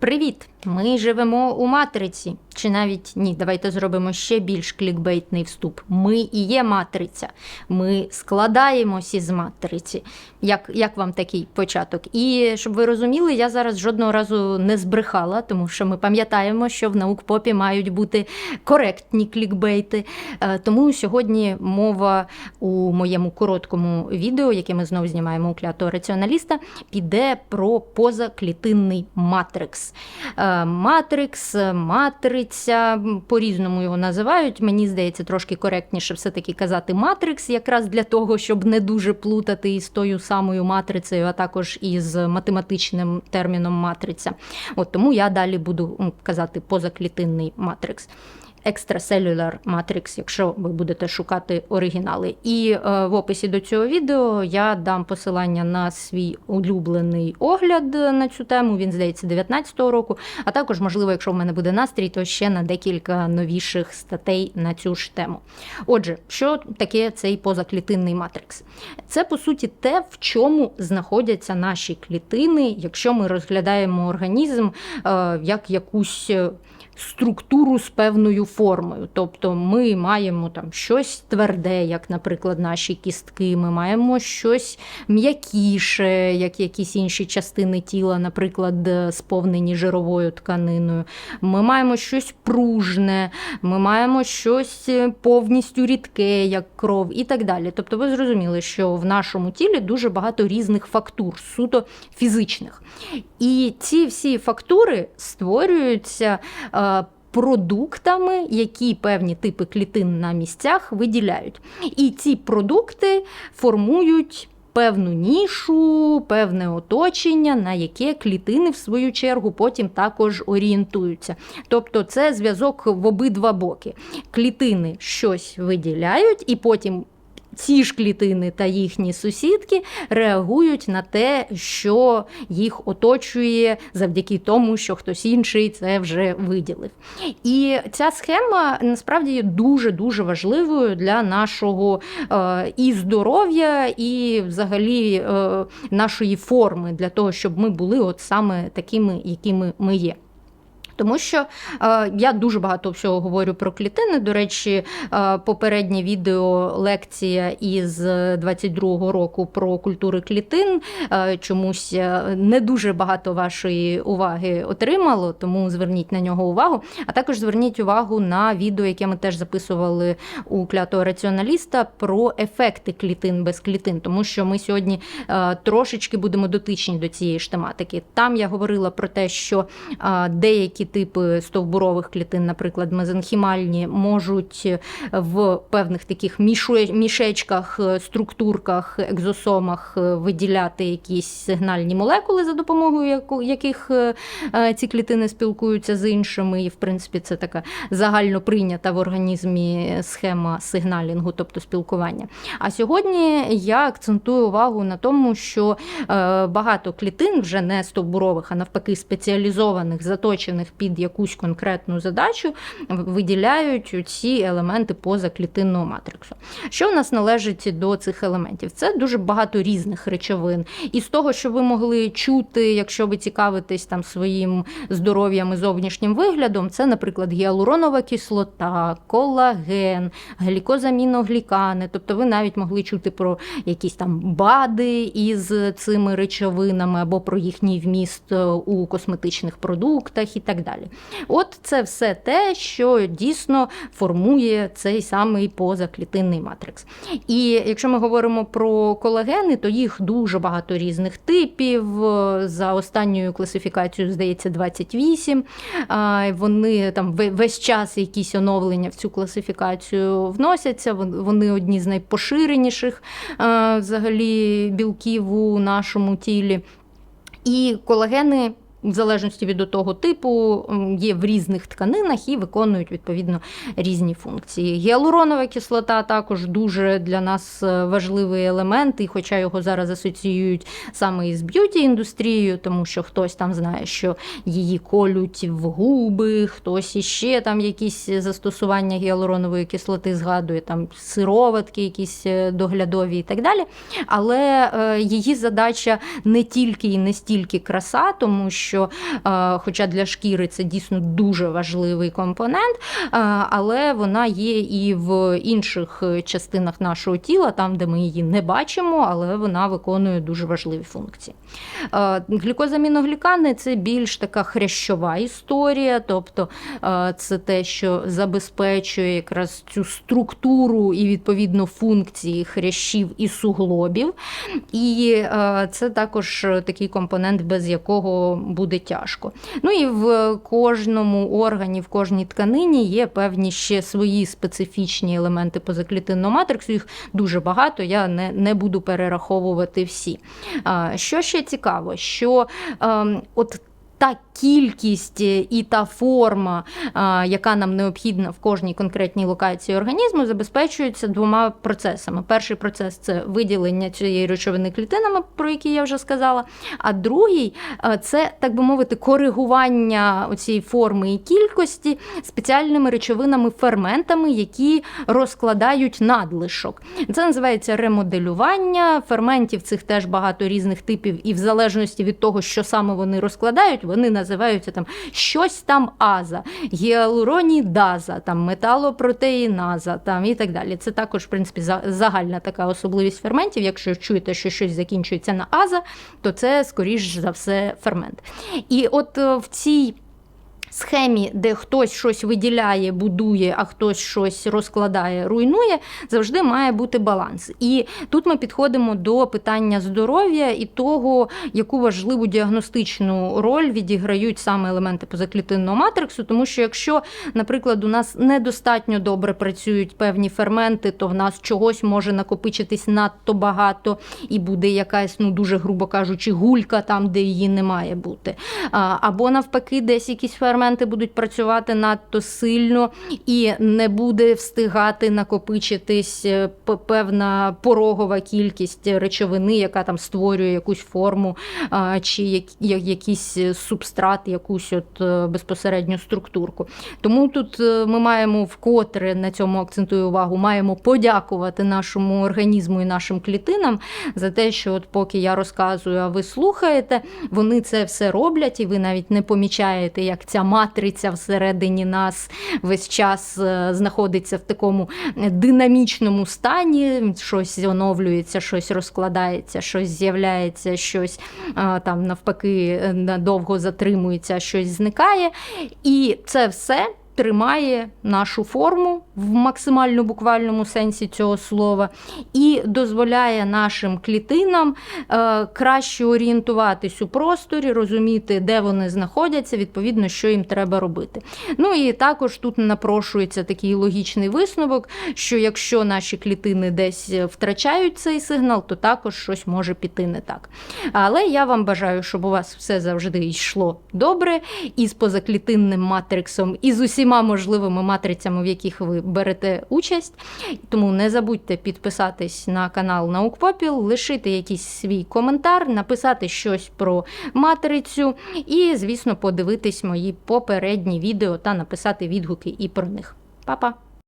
Привіт! Ми живемо у матриці. Чи навіть ні, давайте зробимо ще більш клікбейтний вступ. Ми і є матриця. Ми складаємось із матриці. Як, як вам такий початок? І щоб ви розуміли, я зараз жодного разу не збрехала, тому що ми пам'ятаємо, що в наукпопі мають бути коректні клікбейти. Е, Тому сьогодні мова у моєму короткому відео, яке ми знову знімаємо у клятого раціоналіста, піде про позаклітинний матрикс. Е, Матрикс, матриця, м, по-різному його називають. Мені здається, трошки коректніше все-таки казати матрикс, якраз для того, щоб не дуже плутати із тою самою матрицею, а також із математичним терміном матриця. От тому я далі буду казати позаклітинний матрикс. Extracellular Matrix, якщо ви будете шукати оригінали. І е, в описі до цього відео я дам посилання на свій улюблений огляд на цю тему. Він здається 19-го року. А також, можливо, якщо в мене буде настрій, то ще на декілька новіших статей на цю ж тему. Отже, що таке цей позаклітинний матрикс? Це по суті те, в чому знаходяться наші клітини, якщо ми розглядаємо організм е, як якусь. Е, структуру з певною формою. Тобто ми маємо там щось тверде, як, наприклад, наші кістки, ми маємо щось м'якіше, як якісь інші частини тіла, наприклад, е, сповнені жировою тканиною. Ми маємо щось пружне, ми маємо щось е, повністю рідке, як кров, і так далі. Тобто, ви зрозуміли, що в нашому тілі дуже багато різних фактур, суто фізичних. І ці всі фактури створюються. Продуктами, які певні типи клітин на місцях виділяють. І ці продукти формують певну нішу, певне оточення, на яке клітини, в свою чергу, потім також орієнтуються. Тобто це зв'язок в обидва боки. Клітини щось виділяють, і потім ці ж клітини та їхні сусідки реагують на те, що їх оточує завдяки тому, що хтось інший це вже виділив. І ця схема насправді є дуже дуже важливою для нашого е, і здоров'я, і взагалі е, нашої форми, для того, щоб ми були от саме такими, якими ми є. Тому що е, я дуже багато всього говорю про клітини. До речі, е, попереднє відео лекція із 22-го року про культури клітин е, чомусь е, не дуже багато вашої уваги отримало, тому зверніть на нього увагу. А також зверніть увагу на відео, яке ми теж записували у клятого раціоналіста про ефекти клітин без клітин, тому що ми сьогодні е, трошечки будемо дотичні до цієї ж тематики. Там я говорила про те, що е, деякі типи стовбурових клітин, наприклад, мезенхімальні, можуть в певних таких мішечках, е, структурках, екзосомах е, виділяти якісь сигнальні молекули, за допомогою яких е, е, ці клітини спілкуються з іншими. І, в принципі, це така загально прийнята в організмі схема сигналінгу, тобто спілкування. А сьогодні я акцентую увагу на тому, що е, багато клітин вже не стовбурових, а навпаки, спеціалізованих, заточених під якусь конкретну задачу, виділяють ці елементи позаклітинного матриксу. Що в нас належить до цих елементів? Це дуже багато різних речовин. І з того, що ви могли чути, якщо ви цікавитесь там своїм здоров'ям і зовнішнім виглядом, це, наприклад, гіалуронова кислота, колаген, глікозаміноглікани. Тобто ви навіть могли чути про якісь там БАДи із цими речовинами або про їхній вміст е, у косметичних продуктах і так далі. От це все те, що дійсно формує цей самий позаклітинний матрикс. І якщо ми говоримо про колагени, то їх дуже багато різних типів. За останньою класифікацією, здається, 28. Вони там весь час якісь оновлення в цю класифікацію вносяться. Вони одні з найпоширеніших взагалі білків у нашому тілі. І колагени. В залежності від того типу є в різних тканинах і виконують відповідно різні функції. Гіалуронова кислота також дуже для нас е, важливий елемент, і хоча його зараз асоціюють саме із б'юті індустрією, тому що хтось там знає, що її колють в губи, хтось іще там якісь застосування гіалуронової кислоти згадує, там сироватки, якісь е, доглядові і так далі. Але е, її задача не тільки і не стільки краса, тому що що, е, хоча для шкіри це дійсно дуже важливий компонент, е, але вона є і в інших е, частинах нашого тіла, там, де ми її не бачимо, але вона виконує дуже важливі функції. Глюкозаміноглікани це більш така хрящова історія, тобто це те, що забезпечує якраз цю структуру і відповідно функції хрящів і суглобів. І це також такий компонент, без якого буде тяжко. Ну і в кожному органі, в кожній тканині є певні ще свої специфічні елементи позаклітинного матриксу. Їх дуже багато, я не, не буду перераховувати всі. Що ще цікаво, що ем, от та кількість і та форма, яка нам необхідна в кожній конкретній локації організму, забезпечується двома процесами. Перший процес це виділення цієї речовини клітинами, про які я вже сказала. А другий це, так би мовити, коригування цієї форми і кількості спеціальними речовинами, ферментами, які розкладають надлишок. Це називається ремоделювання. Ферментів цих теж багато різних типів, і в залежності від того, що саме вони розкладають, вони називаються там щось там аза, гіалуронідаза, там металопротеїназа там і так далі. Це також, в принципі, загальна така особливість ферментів. Якщо чуєте, що щось закінчується на аза, то це скоріш за все фермент. І от е, в цій схемі, де хтось щось виділяє, будує, а хтось щось розкладає, руйнує, завжди має бути баланс. І тут ми підходимо до питання здоров'я і того, яку важливу діагностичну роль відіграють саме елементи позаклітинного матриксу, тому що якщо, наприклад, у нас недостатньо добре працюють певні ферменти, то в нас чогось може накопичитись надто багато і буде якась, ну дуже грубо кажучи, гулька там, де її не має бути. Або навпаки, десь якісь ферменти будуть працювати надто сильно і не буде встигати накопичитись е, певна порогова кількість речовини, яка там створює якусь форму чи якийсь субстрат, якусь от е, безпосередню структурку. Тому тут е, ми маємо вкотре на цьому акцентую увагу, маємо подякувати нашому організму і нашим клітинам за те, що от поки я розказую, а ви слухаєте, вони це все роблять, і ви навіть не помічаєте, як ця матриця всередині нас весь час е, знаходиться в такому динамічному стані. Щось оновлюється, щось розкладається, щось з'являється, щось там навпаки е, надовго затримується, щось зникає. І це все. Тримає нашу форму в максимально буквальному сенсі цього слова і дозволяє нашим клітинам е, краще орієнтуватись у просторі, розуміти, де вони знаходяться, відповідно, що їм треба робити. Ну і також тут напрошується такий логічний висновок, що якщо наші клітини десь втрачають цей сигнал, то також щось може піти не так. Але я вам бажаю, щоб у вас все завжди йшло добре, і з позаклітинним матриксом, і з усіма можливими матрицями, в яких ви берете участь. Тому не забудьте підписатись на канал Наукпопіл, лишити якийсь свій коментар, написати щось про матрицю, і, звісно, подивитись мої попередні відео та написати відгуки і про них. Па-па!